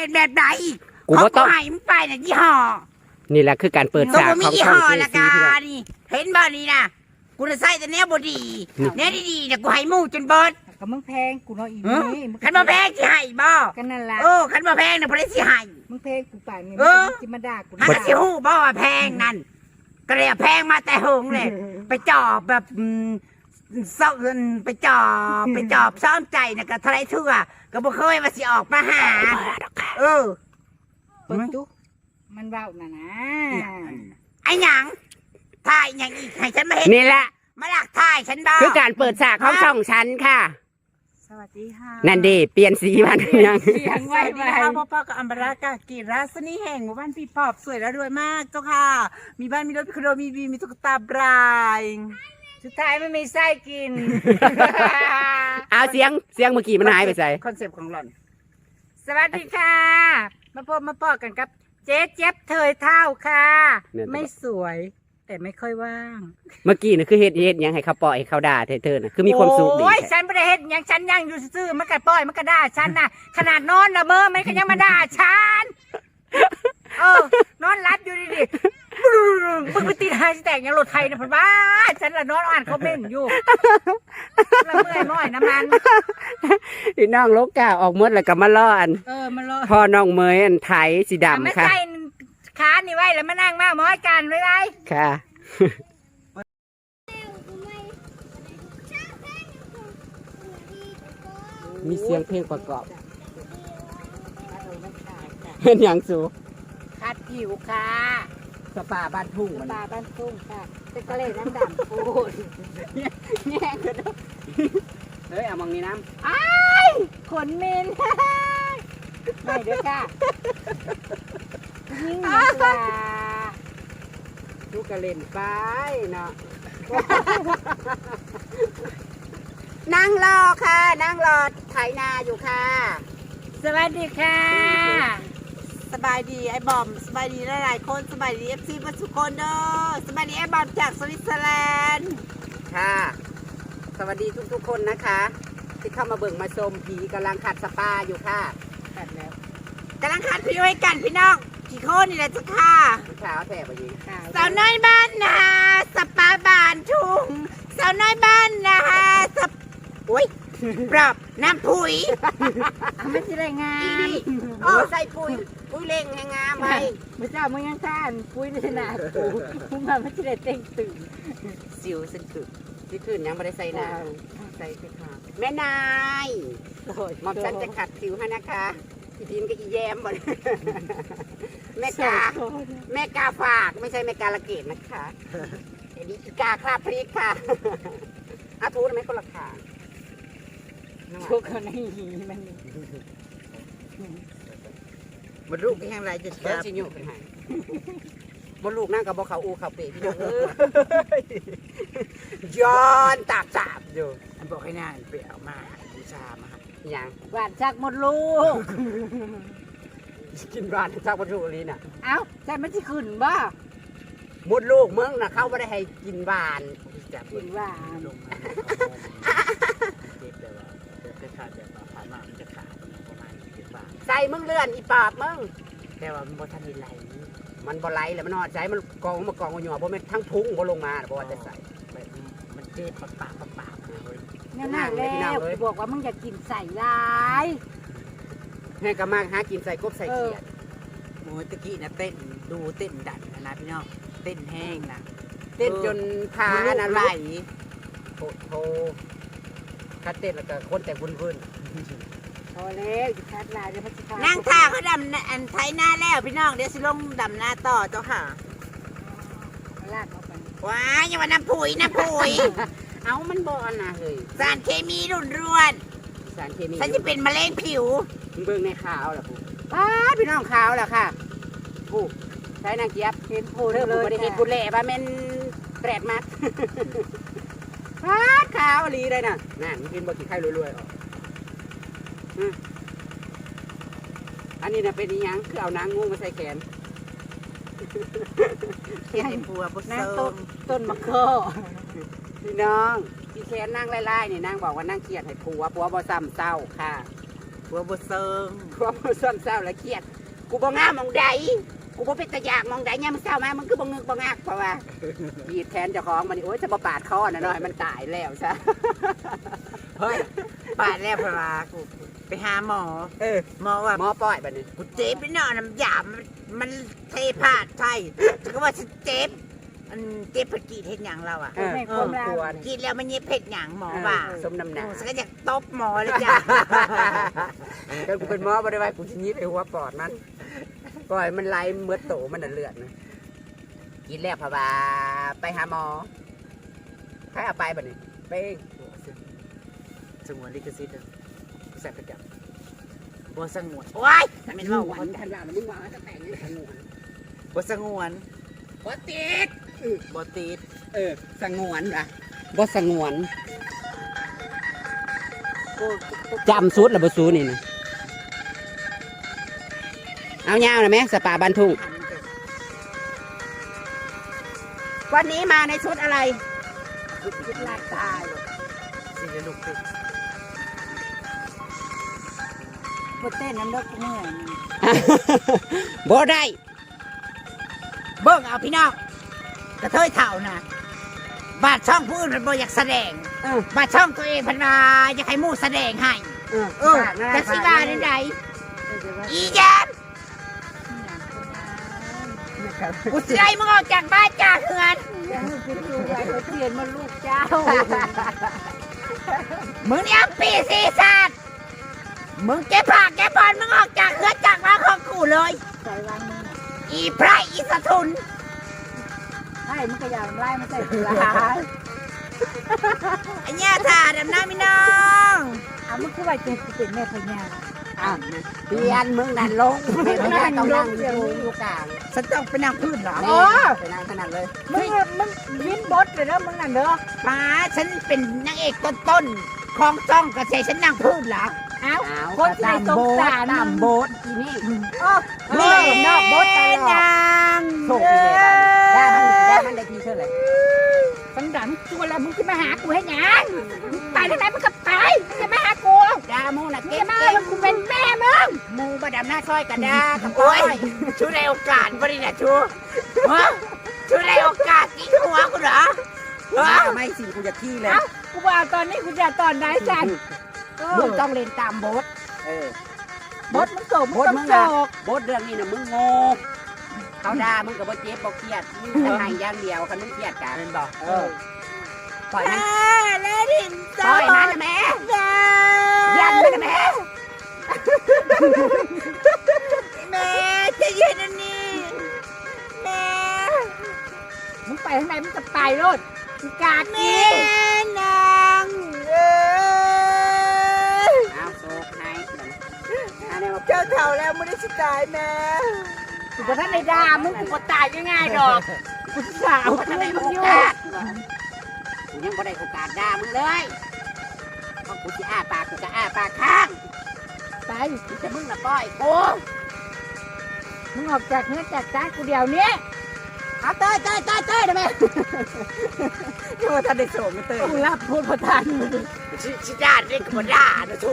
เป็นแบบไหนกูบ่ต้อง เขาให้มึงไปน่ะยี่ห้อนี่แหละคือการเปิดตัวฉากกูมีของยี่ช่องห้อเจละซีกาพี่น้อง นี่เห็นบ่นี่นะกูจะใส่แต่แนวบดีนี่ แนวดีๆเนี่ยกูให้หมู่จนเบิดก็มึงแพงกูเนาะอีเอ้อนี่มึงคันบ่แพงสิให้บ่กันนั่นล่ะเออคันบ่แพงเนี่ยบ่ได้สิให้ มึงแพงกูป่านนี่เออ มึงสิมาด่ากูหันสิฮู้บ่ว่าแพงนั่นก็เลยแพงมาแต่หงเลย ไปจอบแบบอืมเศร้าเงินไปจอบไปจอบซ้อมใจนะก็เทะเลทั่วก็บ่เคยว่าสิออกมาหา เออเปิดจุมันเว้าน่ะนะไอ้หยังถ่ายหยังอีกให้ฉันมาเห็นนี่แหละมาหลักถ่ายฉันบ้าคือการเปิดฉากของช่องฉันค่ะ สวัสดีค่ะนั่นดีเปลี่ยนสีมันยังเสียงสไววัสไวดีค่ะพ่อพ่อกับอัมบรากากีราสนีแห่งหมู่บ้านพี่ปอบสวยและรวยมากเจ้าค่ะ มีบ้านมีรถมีคอนโดมีวีมีตุ๊กตาบรายสุดท้ายไม่มีไส้กิน เอาเสียงเสียงเมื่อกี้มันหายไปใส่คอนเซปต์ของหล่อน สวัสดีค่ะ มาพบมาปอกันกับ เจ๊เจ็บเทยเท่าค่ะไม่สวย แต่ไม่ค่อยว่างเมื่อกี้น่ะคือเฮ็ดเฮ็ดหยังให้เขาปล่อยให้เขาด่าเธอๆน่ะคือมีความสุขดีโอ้ยแท้ฉันไม่ได้เห็นยังฉันยังอยู่ซื่อๆมันกระป้อยมันกระด่าฉันน่ะ ขนาดนอนละเมอมันก็ยังมาด่าฉันเออนอนรับอยู่ดีๆ มึงไปตีทายแตกยังรถไทยนะพ่อบ้าฉันละนอนอ่านคอมเมนต์อยู่ละเมื่อยน้อยน้ำมัน พี่น้องโลกาออกหมดแล้วก็มาล่ออัน เออมันรอพ่อน้องเมยอันไทยสีไม่ดำค่ะใช่ขานี่ไว้แล้วมานั่งมากม้อยกันไว้ไว้ค่ะ มีเสียงเพลงประกอบเป็นอย่างสู คัดผิวค่ะ สปาบ้านทุ่งมันปลาบ้านทุ่งค่ะเป็นกะเลน้ำดำพูดแย่กันเด้อเฮ้ยเอามองนี้น้ขนมินไม่เด้อค่ะยิ่งดีกว่าำลูกกระเล่นไปเนาะนั่งรอค่ะ นั่งรอไถนาอยู่ค่ะ สวัสดีค่ะ สบายดีไอ้บอมสบายดีหลายๆคนสบายดีเอฟซีมาทุกคนเด้อสบายดีไอ้บอมจากสวิตเซอร์แลนด์ค่ะ สวัสดีทุกๆคนนะคะ ที่เข้ามาเบิ่งมาชมผีกำลังขัดสปาอยู่ค่ะตัดแล้วกำลังขัดพี่ให้กันพี่น้องกี่คนนี่แหละจ้ะค่ะเช้าแถบยิงค่ะสาวน้อยบ้านนาสปาบานทุ่งสาวน้อยบ้านนาสปอุ้ย ปรับน้ำผุยอะไม่ใช่ไรงาอีนนี่โอ้ใส่ปุ๋ยปุ๋ยเล่งให้งามไปพระเจ้ามึงยังท่านปุ้ยในนากูมึงมาไม่ใช่ไรเต็งตื่นสิวสึกขึ้นสิขึ้นยังไม่ได้ใส่น้ำใส่ไปค่ะแม่นายหมอมฉันจะขัดสิวให้นะคะพี่พิมก็อีแยมหมดแม่กาแม่กาฝากไม่ใช่แม่กาละเกดนะคะเดี๋ยวนี้อีกาคราบพริกค่ะอาทูทำไมคนละขา ทุกคนในหีมันบรรลุแห่งไรจะเดี๋ยวชิญูกันให้บนลูกนั่งกับบ่เขาอูเขาเปะพี่น้องเออย้อนตากสาบอยู่บอกให้นางไปเอามาบูชามาอย่างหวานชักหมดลูก กินบ้านจากบรรลุลีน่ะ เอ้าใช่มันจะขึ้นบ่มดลูกเมืองน่ะเขาไม่ได้ให้กินบานจับขึ้นหวาน จะขาดแบบว่าผ่านมามันจะขาดประมาณเจ็ดบาทใส่มึงเลื่อนอีปอบมึงแต่ว่ามันบ่ทันได้ไหลมันบ่ไหลแล้วมันนอนใจมันกองมากองกันอยู่บ่แม่นทั้งพุงบ่ลงมาน่ะบ่ว่าจะใส่แบบมันเจ็บปากปากปากปากนะเฮ้ยนั่นน่ะแล้วกูบอกว่ามึงอย่ากินใส่ลายแม่ก็มากหากินใส่กบใส่เขียดโอ้ยตะกี้นะเต้นดูเต้นดันนะนะพี่น้องเต้นแห้งนะเต้นจนพาลูกน่ะไหลไหลโถโถ คัดเต้นแล้วก็คนแต่วุ่นพอแล้วจะคัดลายเดี๋ยวมันจะขาดนั่งท่าเขาดำอันไทยหน้าแล้วพี่น้องเดี๋ยวสิลงดำหน้าต่อเจ้าค่ะลากเอาไปว้ายอย่าว่าน้ำผุยน้ำผุยๆเอามันบ่อันน่ะเฮ้ยสารเคมีรุนรวนสารเคมีฉันจะเป็นมะเร็งผิวมึงเบิ่งในข่าวล่ะผู้ป้าดพี่น้องข่าวล่ะค่ะผู้ใช้นางเจี๊ยบเห็นโพเธอเลผู้ยบ่ได้เฮ็ดค่ะบุญแหล่ว่าแม่นแปรดมัด พาดข่าวอีหลีเลยน่ะนั่นมึงกินบ่กี่ไข่รวยๆออกอืมอันนี้น่ะเป็นอีหยังคือเอานางงูมาใส่แขนเห็นผัวบุนั่งเซิต้นงต้นมะเขือพี่น้องพี่แคนนั่งไล่ๆนี่นั่งบอกว่านั่งเครียดให้ผัวผัวบ่ซ้ำเศร้าค่ะผัวบ่เซิงกูบ่ซ่อนเศร้าและเครียด กูบ่งามมองใด กูบ่เป็นตะยากมองใดเนี่ยามมึงเศร้ามามึงคือบ่งึกบ่งักเพราะว่าบีดแทนเจ้าของมันนี่โอ๊ยจะบ่ปาดคอน่ะเนาะให้มันตายแล้วซะเฮ้ยปาดแล้วพลากูไปหาหมอ เออหมอว่าหมอป้อยบัดนี้กูเจ็บไปหน่อยน้ำยามันมันเทพาดใช่ฉันก็ว่าฉันเจ็บมันเจ็บเพราะกรีดเห็ดหยังเราอะ เออไม่ความรักตัวกรีดแล้วมันเย็บเผ็ดหยังหมอว่าสมน้ำหนักโอ้ฉันก็อยากตบหมอเลยจ้ะ ก็กูเป็นหมอบ่ได้ไว้กูสิยิบไอ้หัวปอดมัน ปล่อยมันไหลเมือโตมันน่ะเลือดนะกินแล้วพะบาไปหาหมอใครเอาไปบัดนี้ไปเองสงวนลิขสิทธิ์แซ่บประจำบ่สงวนโอ้ยทำเป็นว่าหวานทันว่ามึงว่าจะแต่งยังไงงูบ่สงวนบ่ติดบ่ติดเออสงวนอะบ่สงวนกูจำสุดแล้วบ่สูนี่นะ เอายาวนะแม่สปาบันทุ่ง วันนี้มาในชุดอะไรคิดลายตายสิจะลุกติดบ่เต้นน้ำดอกเมื่อยบ่ได้เบิ่งเอาพี่น้องกระเทยเท่าน่ะบาดช่องผู้อื่นมันบ่อยากแสดงเออบาดช่องตัวเองเพันมาอยากให้หมู่แสดงให้เออเออจะสิว่าได้ไดอีแย กูสิไล่มึงออกจากบ้านจากเฮือนยังเป็นตัวใหญ่ก็เปลี่ยนมาลูกเจ้า มึงเนี่ยปีศีสัตว์มึงเก็บผักเก็บบอลมึงออกจากเฮือนจากบ้านของกูเลยใส่วางมืออีไพระอีสะทุนให้มันก็อย่างไล่มันใส่เกลือไอ้เนี่ยถ่าดำน้ำพี่น้องเอามันคือว่าจะเป็นแม่พญา อ้าวเปลี่ยนมึงนั่นลงเป็นพญาต้องนั่งอยู่อยู่กลางฉันต้องไปนั่งพื้นเหรอนี่ไปนั่งขนาดเลยมึงมึงวินบดเลยเด้อมึงนั่นเด้อป้าฉันเป็นนางเอกต้นๆของจ้องกระเซฉันนั่งพื้นเหรอเอ้าอ้าวคนใส่สงสารตามมึงโบสอีนี่โอ้เออนอกบดตลอดนางโชคดีเลยบ้านได้มันได้มันได้ทีเท่าไหร่สังดันตัวแล้วมึงจะมาหากูให้หยังมึงไปทางไหนมึงก็ไปมึงจะมาหากู ดามูน่ะมึงเก็จะบมาเก่งแล้วกูเป็นแม่มึงหมูบดำหน้าซอยกันดากับโอ้โอ้ยยชูในโอกาสบ่ได้เนี่ยชูฮะชูในโอกาสกินหัวกูเหรอฮะไม่สิกูจะขี้เลยเอ้ากูว่าตอนนี้กูจะตอนไหนสันมึงต้องเล่นตามโบสเออบดมึงโศกมึงต้องบดมึงโศน่ะกโบสเรื่องนี้น่ะมึงโง่เขาด่ามึงกับโบเจ็บบ่เครียดจะให้อย่างเดียวคันมึงเครียดกันเป็นบอกเออปล่อยมันแม่ดินปล่อยมันนะแม่ ยันมันนะแม่แม่จะเย็นอันนี้แม่มึงไปทางไหนมึงจะไปรถมึงกาแม่กีนางเอ้ยเอาโศกให้อันนี้ว่าเจ้าเท่าแล้วไม่ได้สิตายแม่กูบอกท่านในด่ามึงกูก็ตายง่ายๆดอกกูสาวกูกูจะไม่ได้มึโองอยู่กาสกูยังบ่ได้โอกาสด่ามึงเลยเพราะ กูจะอ้าปากกูจะอ้าปากข้างไปกูจะมึงละปล่อยกูมึงออกจากเนื้อจากจ้ากูเดียวนี้เอาเต้ยเต้ยเต้ยเต้ยนะแม่ที่ว่าท่านได้โสมไม่เตยกูรับพูดประทานมึงชิชิดาเรียกกับด่านะชู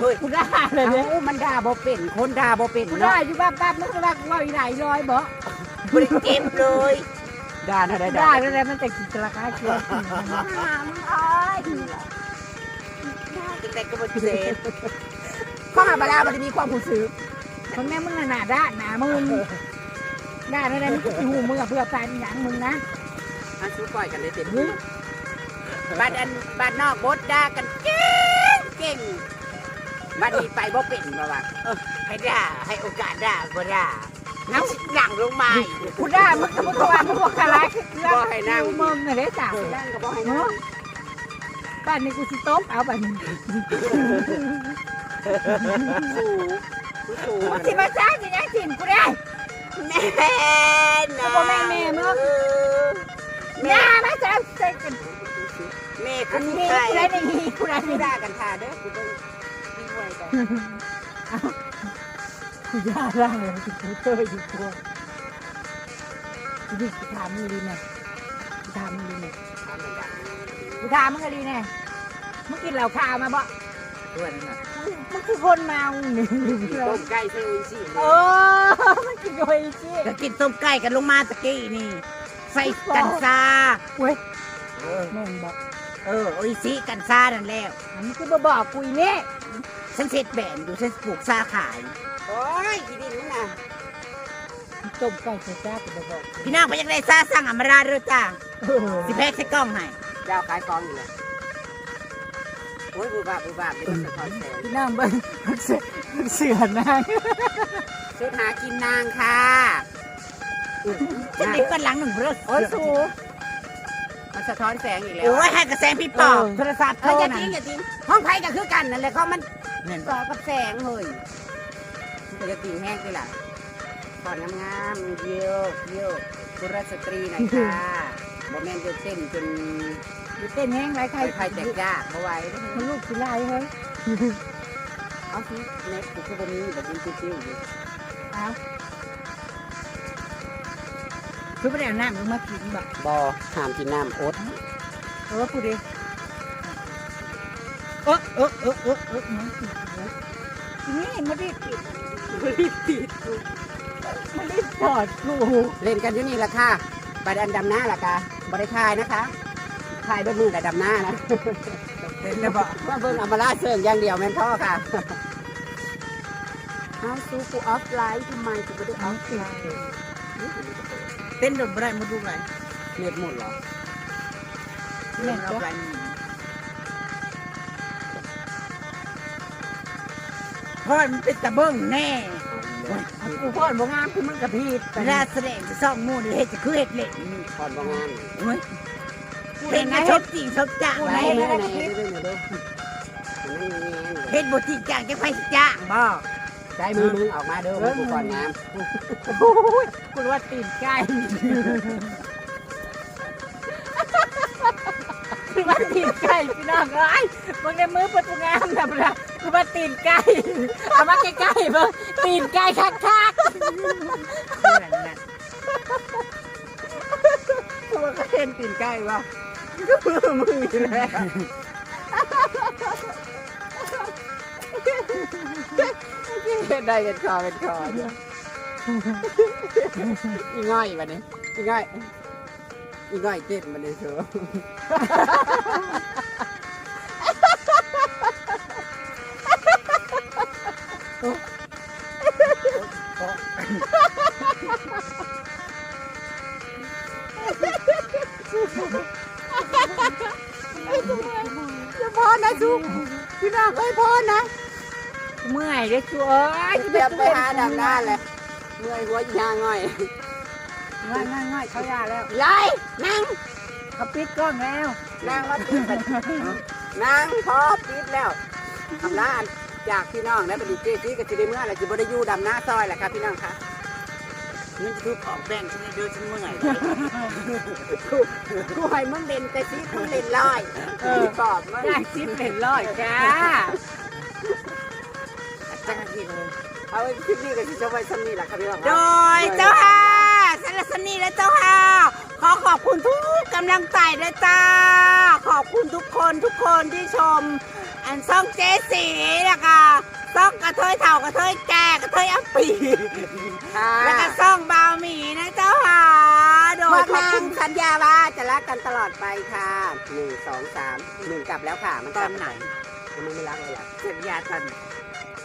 เฮ้ยกูได้เลยเนี่ยเอามันด่าบ่เป็นคนด่าบ่เป็นกูได้เนาะอยู่บ้าบ้ามึงก็ว่ากูว่าอีไหนลอยบ่บริเก็บเลยด่าอะไรได้ด่าแล้วแต่มันแต่กินราคาเชียวมึงอ้อย แต่ก็บริเก็บข้อหาบาลามันจะมีความผู้ซื้อคนแม่มึงน่ะหนาด้านหนามึงได้แล้วแต่มึงก็สิหูมึงกับเพื่อแฟนหยังมึงนะอันสู้ปล่อยกันได้เต็มที่บ้านอันบ้านนอกบดด่ากันเก่งเก่งบ้านนี้ไปบ่เป็นบ่วะให้ด่าให้โอกาสด่าก็ด่าน้ำหลังลงมาอีกกูได้มึงกับมึงก็ว่ามึงบอกอะไรบ่ให้นั่งมึงน่ะเด้จ้านั่งก็บ่ให้นั่ง บ้านนี้กูสิโต๊ะเอาบ้านนี้สู้สู้กูสิมาจ้างสิยังสินกูได้แม่นะบ่แม่แม่มึงแม่มาจ้างใส่กันแม่อัคุนณนี้ใครกูได้ในนี้กูได้กูในนี้ด่ากันท่าเด้อกูต้องมีไว้ก่อนกูยาล่างเลยกูเตยอยู่ตัวกูดิกูถามมึงดีแน่กูถามมึงดีแน่ทำมันด่า กูถามมึงก็ดีแน่มึงกินเหล้าขาวมาบ่เคด้วยนั่นน่ะมันคือคนเมานี่ต้มไก่ใส่โออิชิเออมันกินโดยที่ก็กินต้มไก่กันลงมาตะกี้นี่ ใส่กันซาเว้ยเออแม่งบอกเออโอ้ยสิกันซานั่นแล้วอันนี้คือบ่บอกกูอีนี่ฉันเสร็จแบนอยู่ฉันปลูกซาขาย โอ้ยอีดินนี่นะจมไก่ใส่จ้ากูบ่บอกพี่น้องไปยังได้ซาสั่งอำมาราเด้อจ้าเออ สิแพ็คใส่กล้องให้ เจ้าขายกองอยู่เลยโอ้ยบูบาบบูบาบเดี๋ยวมันจะคอยแสงพี่น้องเบิ่งมันเสือมันเสือนางชุดหากินนางค่ะฉันติดกันหลังหนึ่งเด้อโอ้ยสูมันสะท้อนแสงอีกแล้วโอ้ยให้กระแสพี่ปอบโทรศัพท์เอโทรออย่านั่ทิ้งนอย่าทิ้งห้องไผ่ก็คือกันนั่นแหละเขามันเห็นต่ปะอกับแสงเฮ้ยมันจะติ่งแห้งไปล่ะก่อนงามๆเยี่ยวเยี่ยวกุลสตรีหน่อยค่ะบ่แม่นจะเต้นจนอยู่ เต้นแห้งไรใครไผ่ไผ่แตกยากบ่ไหวมันลูกสิไล่เฮ้ยเอาสิเน็ตกูคือบ่มีแบบนี้จิ้วๆอยู่เอาคือไม่ได้เอาน้ำลงมากินบอกบ่ห้ามกินน้ำอดเออพูดดิเออเออเออเออเออมันติดเลยทีนี่มันได้ติดบ่ได้ติดมันได้จอดกูเล่นกันอยู่นี่ล่ะค่ะไปดันดำหน้าล่ะกะบ่ได้ทายนะคะ ทายด้วยมือแต่ดำหน้านะเห็นแล้วบอกว่าเบิ่งอำมาลาเสิร์งอย่างเดียวแม่นพ่อค่ะเอาซูกูออฟไลน์ทำไมกูไม่ได้ออฟไลน์เต้นโดนบ่ได้มาดูไรเน็ตหมดเหรอเล่นรอบไรพ่อมันเป็นตะเบิ้งแน่กูพ่อนบ่งามคือมึงกับพี่เวลาแสดงจะซ่องมูนี่เฮ็ดจะคือเฮ็ดเล่นนี่พอดบางงานเฮ้ยกู เฮ็เห็ดนนะนะชเฮ็บดจริงชบจ้างกูไหนไหนไหนไหนดูดูดูมันไม่มีเงินเฮ็ดบ่จริงจังจะไปสิจ้างบ่ใช้มือมึงออกมาเด้อมึงกูก่อนงามโอ้ยกูว่าตีนไก่กูว่าตีนไก่พี่น้องเอ้ยมึงในมือประตูงามแบบละกูว่าตีนไก่เอามาใกล้ๆเบิ่งตีนไก่คักเพื่อนนั่นกูว่าก็เห็นตีนใก ก็เพื่อมึงนี่แหละเป็นได้กันคอกันคออีง่อยบัดนี้อีง่อยอีง่อยเต้นบัดนี้เถอะ ๆเมื่อยเด้อชัวเอ้ยเดี๋ยวไปหาดำหน้าเลยเมื่อยหัวอีหางง่อยง่ายง่ายง่ายเขายาแล้วยายนั่งเขาปิดกล้องแล้วนั่งมาปิดบัดนั่งพอปิดแล้วทำร้านจากพี่น้องแล้วบัดนี้เจ๊จี้กับจีได้เมื่อไหร่จีบได้อยู่ดำหน้าซอยแหละครับพี่น้องคะนี่คือของแบ่งฉันให้เด้อฉันเมื่อยกูกูให้มึงเล่นแต่ซีมึงเล่นลอยเออตอบมึงได้ซิปเป็นร้อยจ้า จังทีเลยเอาไว้คลิปนี้ก็จะไว้ซ้ำนี่แหละครับพี่น้องโดยเจ้าค่ะสารสนีและเจ้าค่ะ ขอขอบคุณทุกกำลังใจนะจ้า ขอบคุณทุกคนทุกคนที่ชม อันซ่องเจสีนะคะซ่องกระเทยเถ่ากระเทยแก่กระเทยอัปปีค่ะแล้วก็ซ่องบาวหมีนะเจ้าค่ะโดพยวกขอบนาคุงณสัญญาว่าจะรักกันตลอดไปค่ะหนึ่งสองสามหนึ่งกลับแล้วค่ะ มันตกอลันบไหน มันไม่รักเลยล่ะ สัญญาตอน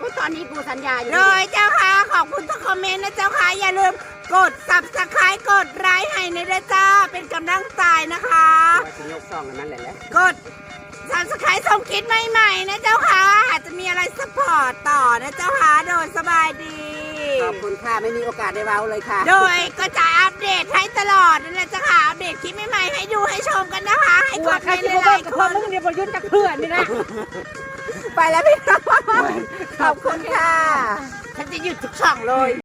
ก็ตอนนี้กูสัญญาอยู่โดยเจ้าค่ะ ขอบคุณทุกคอมเมนต์นะเจ้าค่ะ อย่าลืมกด subscribe กดไลค์ให้ในเด้อจ้า เป็นกำลังใจนะคะ ว่าจะยกซองกันนั่นแหละแหละกด subscribe ส่งคลิปใหม่ๆนะเจ้าค่ะ อาจจะมีอะไรสปอร์ตต่อนะเจ้าค่ะ โดยสบายดี ขอบคุณค่ะ ไม่มีโอกาสได้เว้าเลยค่ะ โดยก็จะอัปเดตให้ตลอดนั่นแหละเจ้าค่ะ อัปเดตคลิปใหม่ๆให้ดูให้ชมกันนะคะ ให้กว่าดใครในที่หบ่ลายกับๆคพ่อนมึงเดี๋ยวประยุทธ์จะเพื่อนนี่นะ ไปแล้วพี่น้องขอบคุณค่ะ ฉันจะหยุดทุกช่องเลย